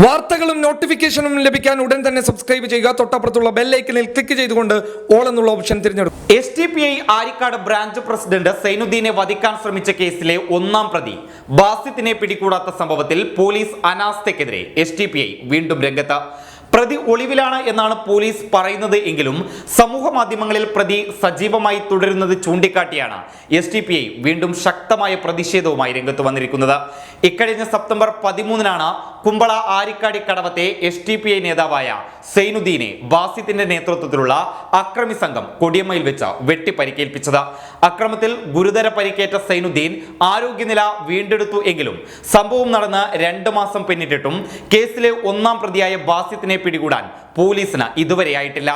വാർത്തകളും നോട്ടിഫിക്കേഷനും ലഭിക്കാൻ ഉടൻ തന്നെ സബ്സ്ക്രൈബ് ചെയ്യുക. തൊട്ടപ്പുറത്തുള്ള ബെല്ലൈക്കനിൽ ക്ലിക്ക് ചെയ്തുകൊണ്ട് ഓൾ എന്നുള്ള ഓപ്ഷൻ തിരഞ്ഞെടുക്കും. S D P I Arikkad branch president സൈനുദ്ദീനെ വധിക്കാൻ ശ്രമിച്ച കേസിലെ ഒന്നാം പ്രതി. ബാസിത്തിനെ പിടികൂടാത്ത സംഭവത്തിൽ പോലീസ് അനാസ്ഥയ്ക്കെതിരെ എസ് ടി പി ഐ വീണ്ടും രംഗത്ത്. പ്രതി ഒളിവിലാണ് എന്നാണ് പോലീസ് പറയുന്നത് എങ്കിലും സമൂഹ മാധ്യമങ്ങളിൽ പ്രതി സജീവമായി തുടരുന്നത് ചൂണ്ടിക്കാട്ടിയാണ്. എസ് ടി പി ഐ വീണ്ടും ശക്തമായ പ്രതിഷേധവുമായി രംഗത്ത് വന്നിരിക്കുന്നത്. ഇക്കഴിഞ്ഞ സെപ്റ്റംബർ പതിമൂന്നിനാണ് കുമ്പള ആരിക്കാടി കടവത്തെ എസ് ടി പി ഐ നേതാവായ സൈനുദ്ദീനെ ബാസിത്തിന്റെ നേതൃത്വത്തിലുള്ള അക്രമി സംഘം കൊടിയമ്മയിൽ വെച്ച് വെട്ടി പരിക്കേൽപ്പിച്ചത് അക്രമത്തിൽ ഗുരുതര പരിക്കേറ്റ സൈനുദ്ദീൻ ആരോഗ്യനില വീണ്ടെടുത്തു എങ്കിലും സംഭവം നടന്ന് രണ്ട് മാസം പിന്നിട്ടിട്ടും കേസിലെ ഒന്നാം പ്രതിയായ ബാസിത്തിനെ പിടികൂടാൻ പോലീസിന് ഇതുവരെയായിട്ടില്ല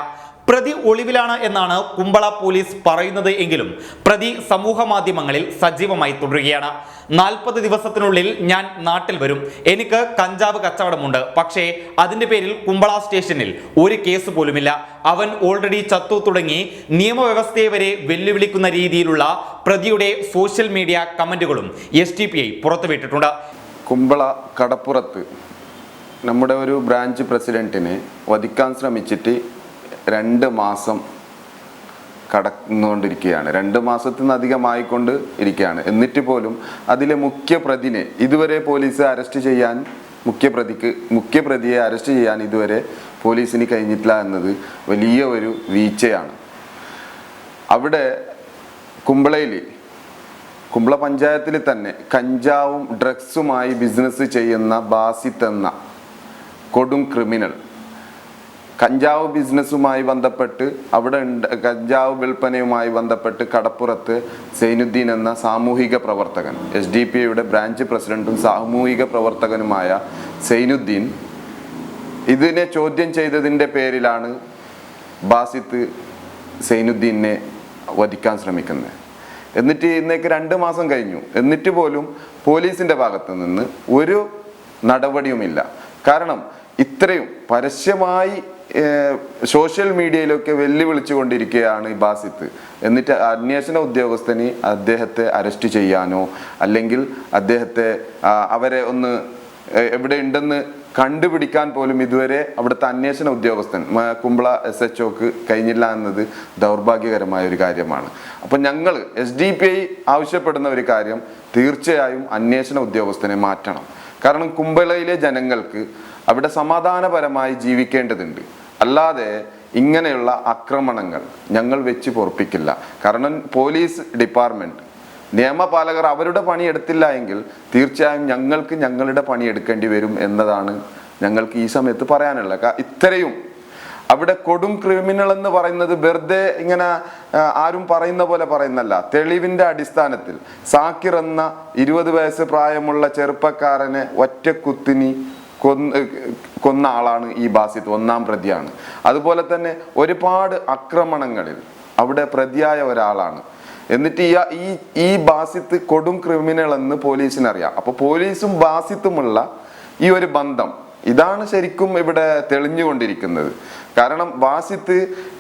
പ്രതി ഒളിവിലാണ് എന്നാണ് കുമ്പള പോലീസ് പറയുന്നത് എങ്കിലും പ്രതി സമൂഹ മാധ്യമങ്ങളിൽ സജീവമായി തുടരുകയാണ്. നാൽപ്പത് ദിവസത്തിനുള്ളിൽ ഞാൻ നാട്ടിൽ വരും. എനിക്ക് കഞ്ചാവ് കച്ചവടമുണ്ട്. പക്ഷേ അതിന്റെ പേരിൽ കുമ്പള സ്റ്റേഷനിൽ ഒരു കേസ് പോലുമില്ല. അവൻ ഓൾറെഡി ചത്തു തുടങ്ങി. നിയമവ്യവസ്ഥയെ വരെ വെല്ലുവിളിക്കുന്ന രീതിയിലുള്ള പ്രതിയുടെ സോഷ്യൽ മീഡിയ കമന്റുകളും എസ് ടി പി ഐ പുറത്തുവിട്ടിട്ടുണ്ട്. കുമ്പള കടപ്പുറത്ത് നമ്മുടെ ഒരു ബ്രാഞ്ച് പ്രസിഡന്റിനെ വധിക്കാൻ ശ്രമിച്ചിട്ട് രണ്ട് മാസം കടന്നുകൊണ്ടിരിക്കുകയാണ്. രണ്ട് മാസത്തിൽ നിന്ന് അധികമായിക്കൊണ്ട് ഇരിക്കുകയാണ്. എന്നിട്ട് പോലും അതിലെ മുഖ്യ പ്രതിനെ ഇതുവരെ പോലീസ് അറസ്റ്റ് ചെയ്യാൻ മുഖ്യപ്രതിക്ക് മുഖ്യപ്രതിയെ അറസ്റ്റ് ചെയ്യാൻ ഇതുവരെ പോലീസിന് കഴിഞ്ഞിട്ടില്ല എന്നത് വലിയ ഒരു വീഴ്ചയാണ്. അവിടെ കുമ്പളയിൽ കുമ്പള പഞ്ചായത്തിൽ തന്നെ കഞ്ചാവും ഡ്രഗ്സുമായി ബിസിനസ് ചെയ്യുന്ന ബാസിത്തെന്ന കൊടും ക്രിമിനൽ കഞ്ചാവ് ബിസിനസ്സുമായി ബന്ധപ്പെട്ട് അവിടെ കഞ്ചാവ് വിൽപ്പനയുമായി ബന്ധപ്പെട്ട് കടപ്പുറത്ത് സൈനുദ്ദീൻ എന്ന സാമൂഹിക പ്രവർത്തകൻ എസ് ഡി പി ഐയുടെ ബ്രാഞ്ച് പ്രസിഡന്റും സാമൂഹിക പ്രവർത്തകനുമായ സൈനുദ്ദീൻ. ഇതിനെ ചോദ്യം ചെയ്തതിന്റെ പേരിലാണ് ബാസിത്ത് സൈനുദ്ദീനെ വധിക്കാൻ ശ്രമിക്കുന്നത്. എന്നിട്ട് ഇന്നേക്ക് രണ്ട് മാസം കഴിഞ്ഞു. എന്നിട്ട് പോലും പോലീസിന്റെ ഭാഗത്ത് നിന്ന് ഒരു നടപടിയുമില്ല. കാരണം ഇത്രയും പരസ്യമായി സോഷ്യൽ മീഡിയയിലൊക്കെ വെല്ലുവിളിച്ചുകൊണ്ടിരിക്കുകയാണ് ബാസിത്ത്. എന്നിട്ട് അന്വേഷണ ഉദ്യോഗസ്ഥന് അദ്ദേഹത്തെ അറസ്റ്റ് ചെയ്യാനോ അല്ലെങ്കിൽ അദ്ദേഹത്തെ അവരെ ഒന്ന് എവിടെ ഉണ്ടെന്ന് കണ്ടുപിടിക്കാൻ പോലും ഇതുവരെ അവിടുത്തെ അന്വേഷണ ഉദ്യോഗസ്ഥൻ കുമ്പള എസ് എച്ച് ഒക്ക് കഴിഞ്ഞില്ല എന്നത് ദൗർഭാഗ്യകരമായ ഒരു കാര്യമാണ്. അപ്പം ഞങ്ങൾ എസ് ഡി പി ഐ ആവശ്യപ്പെടുന്ന ഒരു കാര്യം തീർച്ചയായും അന്വേഷണ ഉദ്യോഗസ്ഥനെ മാറ്റണം. കാരണം കുമ്പളയിലെ ജനങ്ങൾക്ക് അവിടെ സമാധാനപരമായി ജീവിക്കേണ്ടതുണ്ട്. അല്ലാതെ ഇങ്ങനെയുള്ള ആക്രമണങ്ങൾ ഞങ്ങൾ വെച്ച് പൊറപ്പിക്കില്ല. കാരണം പോലീസ് ഡിപ്പാർട്ട്മെന്റ് നിയമപാലകർ അവരുടെ പണി എടുത്തില്ല എങ്കിൽ തീർച്ചയായും ഞങ്ങൾക്ക് ഞങ്ങളുടെ പണി എടുക്കേണ്ടി വരും എന്നതാണ് ഞങ്ങൾക്ക് ഈ സമയത്ത് പറയാനുള്ളത്. ഇത്രയും. അവിടെ കൊടും ക്രിമിനൽ എന്ന് പറയുന്നത് വെറുതെ ഇങ്ങനെ ആരും പറയുന്ന പോലെ പറയുന്നല്ല. തെളിവിന്റെ അടിസ്ഥാനത്തിൽ സാക്കിർ എന്ന ഇരുപത് വയസ്സ് പ്രായമുള്ള ചെറുപ്പക്കാരനെ ഒറ്റക്കുത്തിനി കൊന്ന് കൊന്ന ആളാണ് ഈ ബാസിത്ത് ഒന്നാം പ്രതിയാണ്. അതുപോലെ തന്നെ ഒരുപാട് ആക്രമണങ്ങളിൽ അവിടെ പ്രതിയായ ഒരാളാണ്. എന്നിട്ട് ഈ ഈ ബാസിത്ത് കൊടും ക്രിമിനൽ എന്ന് പോലീസിനറിയാം അപ്പൊ പോലീസും ബാസിത്തുമുള്ള ഈ ഒരു ബന്ധം ഇതാണ് ശരിക്കും ഇവിടെ തെളിഞ്ഞുകൊണ്ടിരിക്കുന്നത്. കാരണം ബാസിത്ത്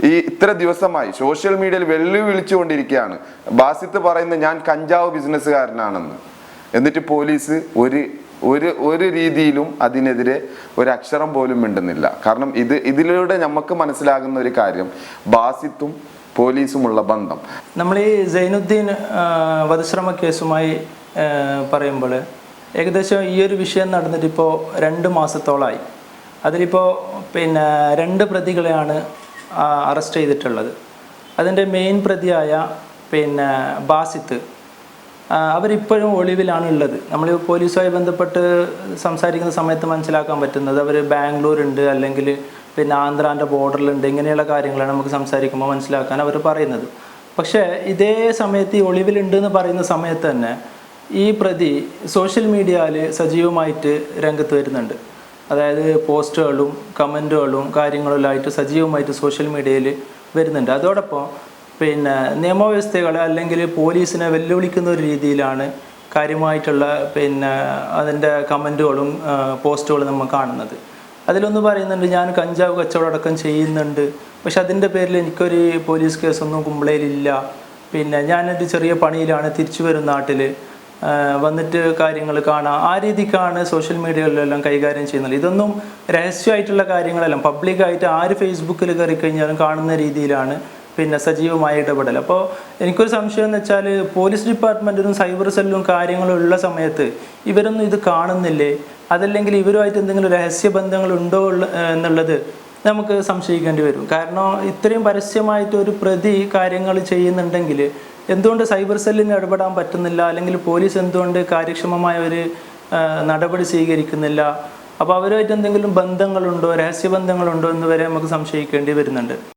ഈ ഇത്ര ദിവസമായി സോഷ്യൽ മീഡിയയിൽ വെല്ലുവിളിച്ചുകൊണ്ടിരിക്കുകയാണ്. ബാസിത്ത് പറയുന്ന ഞാൻ കഞ്ചാവ് ബിസിനസ്സുകാരനാണെന്ന് എന്നിട്ട് പോലീസ് ഒരു ഒരു ഒരു രീതിയിലും അതിനെതിരെ ഒരു അക്ഷരം പോലും മിണ്ടുന്നില്ല. കാരണം ഇത് ഇതിലൂടെ നമുക്ക് മനസ്സിലാകുന്ന ഒരു കാര്യം ബാസിത്തും പോലീസുമുള്ള ബന്ധം. നമ്മൾ ഈ സൈനുദ്ദീൻ വധശ്രമ കേസുമായി പറയുമ്പോൾ ഏകദേശം ഈ ഒരു വിഷയം നടന്നിട്ട് ഇപ്പോൾ രണ്ട് മാസത്തോളമായി അതിലിപ്പോൾ പിന്നെ രണ്ട് പ്രതികളെയാണ് അറസ്റ്റ് ചെയ്തിട്ടുള്ളത്. അതിന്റെ മെയിൻ പ്രതിയായ പിന്നെ ബാസിത്ത് അവരിപ്പോഴും ഒളിവിലാണ് ഉള്ളത് നമ്മൾ പോലീസുമായി ബന്ധപ്പെട്ട് സംസാരിക്കുന്ന സമയത്ത് മനസ്സിലാക്കാൻ പറ്റുന്നത് അവർ ബാംഗ്ലൂരുണ്ട് അല്ലെങ്കിൽ പിന്നെ ആന്ധ്രാന്റെ ബോർഡറിലുണ്ട് ഇങ്ങനെയുള്ള കാര്യങ്ങളാണ് നമുക്ക് സംസാരിക്കുമ്പോൾ മനസ്സിലാക്കാൻ അവർ പറയുന്നത്. പക്ഷേ ഇതേ സമയത്ത് ഈ ഒളിവിലുണ്ട് എന്ന് പറയുന്ന സമയത്ത് തന്നെ ഈ പ്രതി സോഷ്യൽ മീഡിയയിൽ സജീവമായിട്ട് രംഗത്ത് വരുന്നുണ്ട്. അതായത് പോസ്റ്റുകളും കമന്റുകളും കാര്യങ്ങളിലായിട്ട് സജീവമായിട്ട് സോഷ്യൽ മീഡിയയിൽ വരുന്നുണ്ട്. അതോടൊപ്പം പിന്നെ നിയമവ്യവസ്ഥകളെ അല്ലെങ്കിൽ പോലീസിനെ വെല്ലുവിളിക്കുന്ന ഒരു രീതിയിലാണ് കാര്യമായിട്ടുള്ള പിന്നെ അതിന്റെ കമന്റുകളും പോസ്റ്റുകളും നമ്മൾ കാണുന്നത്. അതിലൊന്ന് പറയുന്നുണ്ട് ഞാൻ കഞ്ചാവ് കച്ചവടം അടക്കം ചെയ്യുന്നുണ്ട്. പക്ഷെ അതിന്റെ പേരിൽ എനിക്കൊരു പോലീസ് കേസൊന്നും കുമ്പളയിലില്ല. പിന്നെ ഞാനൊരു ചെറിയ പണിയിലാണ് തിരിച്ചു വരും നാട്ടിൽ വന്നിട്ട് കാര്യങ്ങൾ കാണാം. ആ രീതിക്കാണ് സോഷ്യൽ മീഡിയകളിലെല്ലാം കൈകാര്യം ചെയ്യുന്നത്. ഇതൊന്നും രഹസ്യമായിട്ടുള്ള കാര്യങ്ങളെല്ലാം. പബ്ലിക്കായിട്ട് ആര് ഫേസ്ബുക്കിൽ കയറി കഴിഞ്ഞാലും കാണുന്ന രീതിയിലാണ് പിന്നെ സജീവമായ ഇടപെടൽ. അപ്പോൾ എനിക്കൊരു സംശയം എന്ന് വെച്ചാൽ പോലീസ് ഡിപ്പാർട്ട്മെന്റിനും സൈബർ സെല്ലും കാര്യങ്ങളും ഉള്ള സമയത്ത് ഇവരൊന്നും ഇത് കാണുന്നില്ലേ? അതല്ലെങ്കിൽ ഇവരുമായിട്ട് എന്തെങ്കിലും രഹസ്യ ഉള്ള- എന്നുള്ളത് നമുക്ക് സംശയിക്കേണ്ടി വരും. കാരണം ഇത്രയും പരസ്യമായിട്ട് ഒരു പ്രതി കാര്യങ്ങൾ ചെയ്യുന്നുണ്ടെങ്കിൽ എന്തുകൊണ്ട് സൈബർ സെല്ലിന് ഇടപെടാൻ പറ്റുന്നില്ല? അല്ലെങ്കിൽ പോലീസ് എന്തുകൊണ്ട് കാര്യക്ഷമമായ ഒരു നടപടി സ്വീകരിക്കുന്നില്ല? അപ്പോൾ അവരുമായിട്ട് എന്തെങ്കിലും ബന്ധങ്ങളുണ്ടോ? രഹസ്യ ബന്ധങ്ങളുണ്ടോ എന്ന് വരെ നമുക്ക് സംശയിക്കേണ്ടി വരുന്നുണ്ട്.